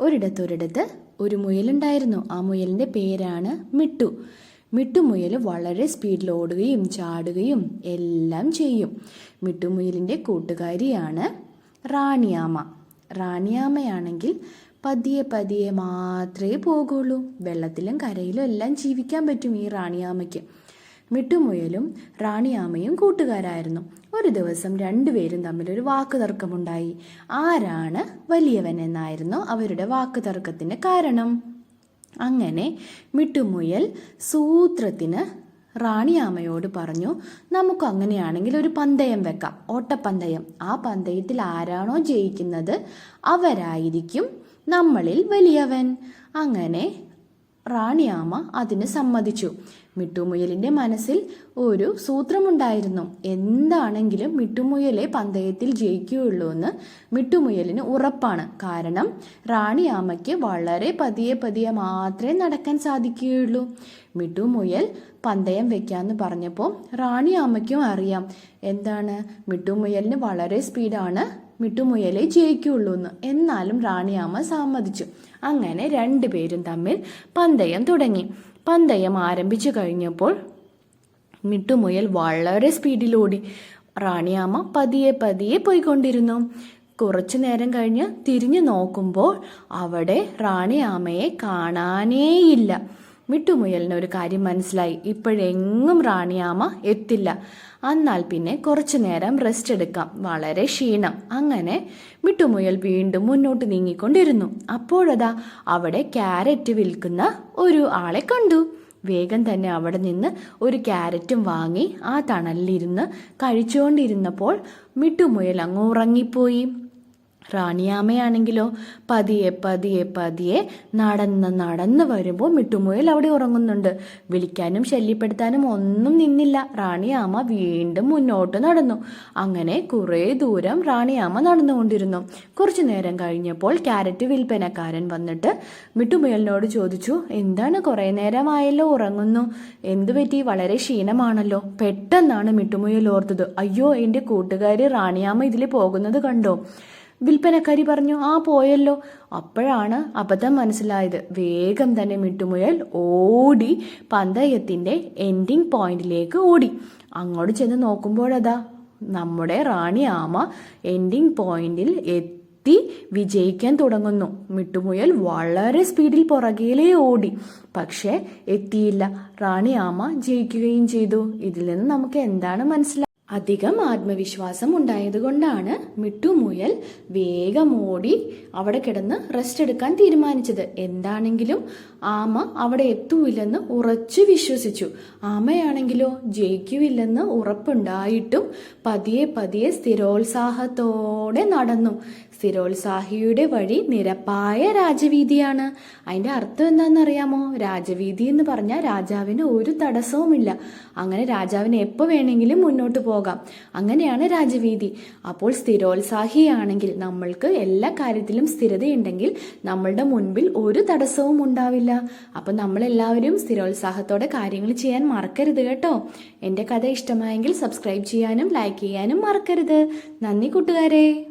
ഒരിടത്തൊരിടത്ത് ഒരു മുയലുണ്ടായിരുന്നു. ആ മുയലിന്റെ പേരാണ് മിട്ടു. മിട്ടുമുയൽ വളരെ സ്പീഡിൽ ഓടുകയും ചാടുകയും എല്ലാം ചെയ്യും. മിട്ടുമുയലിന്റെ കൂട്ടുകാരിയാണ് റാണിയാമ റാണിയാമയാണെങ്കിൽ പതിയെ പതിയെ മാത്രമേ പോകുള്ളൂ വെള്ളത്തിലും കരയിലും എല്ലാം ജീവിക്കാൻ പറ്റും ഈ റാണിയാമയ്ക്ക് മിട്ടുമുയലും റാണിയാമയും കൂട്ടുകാരായിരുന്നു. ഒരു ദിവസം രണ്ടുപേരും തമ്മിൽ ഒരു വാക്കുതർക്കമുണ്ടായി. ആരാണ് വലിയവൻ എന്നായിരുന്നു അവരുടെ വാക്ക് തർക്കത്തിന് കാരണം. അങ്ങനെ മിട്ടുമുയൽ സൂത്രത്തിന് റാണിയാമയോട് പറഞ്ഞു നമുക്ക് അങ്ങനെയാണെങ്കിൽ ഒരു പന്തയം വെക്കാം ഓട്ടപ്പന്തയം. ആ പന്തയത്തിൽ ആരാണോ ജയിക്കുന്നത് അവരായിരിക്കും നമ്മളിൽ വലിയവൻ. അങ്ങനെ റാണിയാമ അതിന് സമ്മതിച്ചു. മിട്ടുമുയലിന്റെ മനസ്സിൽ ഒരു സൂത്രമുണ്ടായിരുന്നു. എന്താണെങ്കിലും മിട്ടുമുയലെ പന്തയത്തിൽ ജയിക്കുകയുള്ളൂ എന്ന് മിട്ടുമുയലിന് ഉറപ്പാണ്. കാരണം റാണിയാമയ്ക്ക് വളരെ പതിയെ പതിയെ മാത്രമേ നടക്കാൻ സാധിക്കുകയുള്ളൂ. മിട്ടുമുയൽ പന്തയം വെക്കാന്ന് പറഞ്ഞപ്പോൾ റാണിയാമയ്ക്കും അറിയാം. എന്താണ്? മിട്ടുമുയലിന് വളരെ സ്പീഡാണ് മിട്ടുമുയലെ ജയിക്കുള്ളൂ എന്ന് എന്നാലും റാണിയാമ്മ സമ്മതിച്ചു. അങ്ങനെ രണ്ടുപേരും തമ്മിൽ പന്തയം തുടങ്ങി. പന്തയം ആരംഭിച്ചു കഴിഞ്ഞപ്പോൾ മിട്ടുമുയൽ വളരെ സ്പീഡിലോടി. റാണിയാമ്മ പതിയെ പതിയെ പോയിക്കൊണ്ടിരുന്നു. കുറച്ചു നേരം കഴിഞ്ഞ് തിരിഞ്ഞു നോക്കുമ്പോൾ അവിടെ റാണിയാമ്മയെ കാണാനേയില്ല. മിട്ടുമുയലിന് ഒരു കാര്യം മനസ്സിലായി. ഇപ്പോഴെങ്ങും റാണിയാമ്മ എത്തില്ല. എന്നാൽ പിന്നെ കുറച്ചു നേരം റെസ്റ്റ് എടുക്കാം. വളരെ ക്ഷീണം. അങ്ങനെ മിട്ടുമുയൽ വീണ്ടും മുന്നോട്ട് നീങ്ങിക്കൊണ്ടിരുന്നു. അപ്പോഴതാ അവിടെ ക്യാരറ്റ് വിൽക്കുന്ന ഒരു ആളെ കണ്ടു. വേഗം തന്നെ അവിടെ നിന്ന് ഒരു ക്യാരറ്റും വാങ്ങി ആ തണലിലിരുന്ന് കഴിച്ചുകൊണ്ടിരുന്നപ്പോൾ മിട്ടുമുയൽ അങ്ങ് ഉറങ്ങിപ്പോയി. റാണിയാമയാണെങ്കിലോ പതിയെ പതിയെ പതിയെ നടന്ന് നടന്ന് വരുമ്പോൾ മിട്ടുമുയൽ അവിടെ ഉറങ്ങുന്നുണ്ട്. വിളിക്കാനും ശല്യപ്പെടുത്താനും ഒന്നും നിന്നില്ല. റാണിയാമ്മ വീണ്ടും മുന്നോട്ട് നടന്നു. അങ്ങനെ കുറേ ദൂരം റാണിയാമ്മ നടന്നുകൊണ്ടിരുന്നു. കുറച്ചു നേരം കഴിഞ്ഞപ്പോൾ ക്യാരറ്റ് വിൽപ്പനക്കാരൻ വന്നിട്ട് മിട്ടുമുയലിനോട് ചോദിച്ചു എന്താണ് കുറേ നേരമായല്ലോ ഉറങ്ങുന്നു? എന്തു പറ്റി? വളരെ ക്ഷീണമാണല്ലോ. പെട്ടെന്നാണ് മിട്ടുമുയൽ ഓർത്തത്. അയ്യോ എന്റെ കൂട്ടുകാരി റാണിയാമ്മ ഇതിൽ പോകുന്നത് കണ്ടോ? വിൽപ്പനക്കാരി പറഞ്ഞു ആ പോയല്ലോ. അപ്പോഴാണ് അബദ്ധം മനസ്സിലായത്. വേഗം തന്നെ മിട്ടുമുയൽ ഓടി പന്തയത്തിന്റെ എൻഡിങ് പോയിന്റിലേക്ക് ഓടി. അങ്ങോട്ട് ചെന്ന് നോക്കുമ്പോഴതാ നമ്മുടെ റാണി ആമ എൻഡിങ് പോയിന്റിൽ എത്തി വിജയിക്കാൻ തുടങ്ങുന്നു. മിട്ടുമുയൽ വളരെ സ്പീഡിൽ പുറകിലേ ഓടി. പക്ഷേ എത്തിയില്ല. റാണി ആമ ജയിക്കുകയും ചെയ്തു. ഇതിൽ നിന്ന് നമുക്ക് എന്താണ് മനസ്സിലായത് അധികം ആത്മവിശ്വാസം ഉണ്ടായതുകൊണ്ടാണ് മിട്ടുമുയൽ വേഗം ഓടി അവിടെ കിടന്ന് റെസ്റ്റ് എടുക്കാൻ തീരുമാനിച്ചത്. എന്താണെങ്കിലും ആമ അവിടെ എത്തൂല്ലെന്ന് ഉറച്ചു വിശ്വസിച്ചു. ആമയാണെങ്കിലോ ജയിക്കുവില്ലെന്ന് ഉറപ്പുണ്ടായിട്ടും പതിയെ പതിയെ സ്ഥിരോത്സാഹത്തോടെ നടന്നു. സ്ഥിരോത്സാഹിയുടെ വഴി നിരപ്പായ രാജവീതിയാണ്. അതിന്റെ അർത്ഥം എന്താണെന്നറിയാമോ? രാജവീതി എന്ന് പറഞ്ഞാൽ രാജാവിന് ഒരു തടസ്സവുമില്ല. അങ്ങനെ രാജാവിന് എപ്പോൾ വേണമെങ്കിലും മുന്നോട്ട് പോകാം. അങ്ങനെയാണ് രാജവീതി. അപ്പോൾ സ്ഥിരോത്സാഹിയാണെങ്കിൽ നമ്മൾക്ക് എല്ലാ കാര്യത്തിലും സ്ഥിരതയുണ്ടെങ്കിൽ നമ്മളുടെ മുൻപിൽ ഒരു തടസ്സവും ഉണ്ടാവില്ല. അപ്പം നമ്മളെല്ലാവരും സ്ഥിരോത്സാഹത്തോടെ കാര്യങ്ങൾ ചെയ്യാൻ മറക്കരുത് കേട്ടോ. എന്റെ കഥ ഇഷ്ടമായെങ്കിൽ സബ്സ്ക്രൈബ് ചെയ്യാനും ലൈക്ക് ചെയ്യാനും മറക്കരുത്. നന്ദി കൂട്ടുകാരെ.